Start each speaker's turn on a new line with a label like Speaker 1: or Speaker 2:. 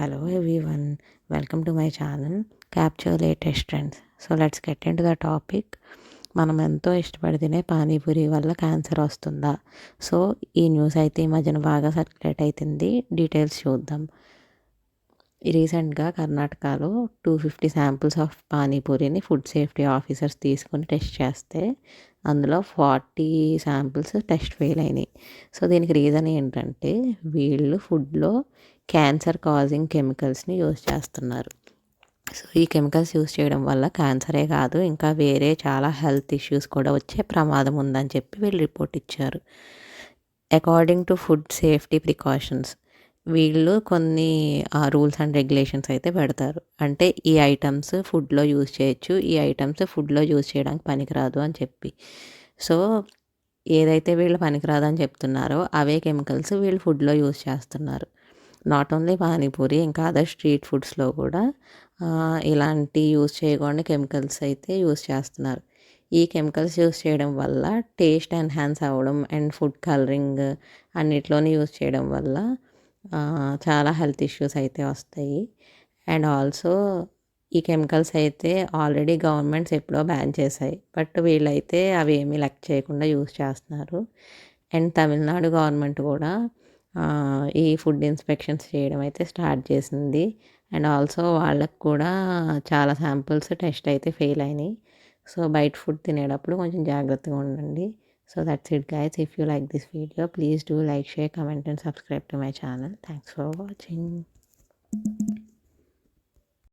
Speaker 1: Hello everyone, welcome to my channel capture latest trends so let's get into the topic మనం ఎంతో ఇష్టపడి తినే పానీపూరి వల్ల క్యాన్సర్ వస్తుందా? సో ఈ న్యూస్ అయితే ఈ మధ్యన బాగా సర్క్యులేట్ అవుతుంది డీటెయిల్స్ చూద్దాం. రీసెంట్గా కర్ణాటకలో టూ ఫిఫ్టీ శాంపుల్స్ ఆఫ్ పానీపూరిని ఫుడ్ సేఫ్టీ ఆఫీసర్స్ తీసుకొని టెస్ట్ చేస్తే అందులో ఫార్టీ శాంపుల్స్ టెస్ట్ ఫెయిల్ అయినాయి. సో దీనికి రీజన్ ఏంటంటే వీళ్ళు ఫుడ్లో క్యాన్సర్ కాజింగ్ కెమికల్స్ని యూజ్ చేస్తున్నారు. సో ఈ కెమికల్స్ యూజ్ చేయడం వల్ల క్యాన్సరే కాదు ఇంకా వేరే చాలా హెల్త్ ఇష్యూస్ కూడా వచ్చే ప్రమాదం ఉందని చెప్పి వీళ్ళు రిపోర్ట్ ఇచ్చారు. According to food safety precautions వీళ్ళు కొన్ని రూల్స్ అండ్ రెగ్యులేషన్స్ అయితే పెడతారు. అంటే ఈ ఐటమ్స్ ఫుడ్లో యూజ్ చేయొచ్చు ఈ ఐటమ్స్ ఫుడ్లో యూజ్ చేయడానికి పనికిరాదు అని చెప్పి. సో ఏదైతే వీళ్ళు పనికిరాదు అని చెప్తున్నారో అవే కెమికల్స్ వీళ్ళు ఫుడ్లో యూజ్ చేస్తున్నారు. నాట్ ఓన్లీ పానీపూరి ఇంకా అదర్ స్ట్రీట్ ఫుడ్స్లో కూడా ఇలాంటి యూజ్ చేయకుండా కెమికల్స్ అయితే యూస్ చేస్తున్నారు. ఈ కెమికల్స్ యూస్ చేయడం వల్ల టేస్ట్ ఎన్హాన్స్ అవ్వడం అండ్ ఫుడ్ కలరింగ్ అన్నిట్లోనే యూస్ చేయడం వల్ల చాలా హెల్త్ ఇష్యూస్ అయితే వస్తాయి. అండ్ ఆల్సో ఈ కెమికల్స్ అయితే ఆల్రెడీ గవర్నమెంట్స్ ఎప్పుడో బ్యాన్ చేశాయి బట్ వీళ్ళైతే అవి ఏమీ లెక్క చేయకుండా యూజ్ చేస్తున్నారు. అండ్ తమిళనాడు గవర్నమెంట్ కూడా ఈ ఫుడ్ ఇన్స్పెక్షన్స్ చేయడం అయితే స్టార్ట్ చేసింది. అండ్ ఆల్సో వాళ్ళకు కూడా చాలా శాంపుల్స్ టెస్ట్ అయితే ఫెయిల్ అయినాయి. సో బయట ఫుడ్ తినేటప్పుడు కొంచెం జాగ్రత్తగా ఉండండి. So that's it guys if you like this video please do like share comment and subscribe to my channel thanks for watching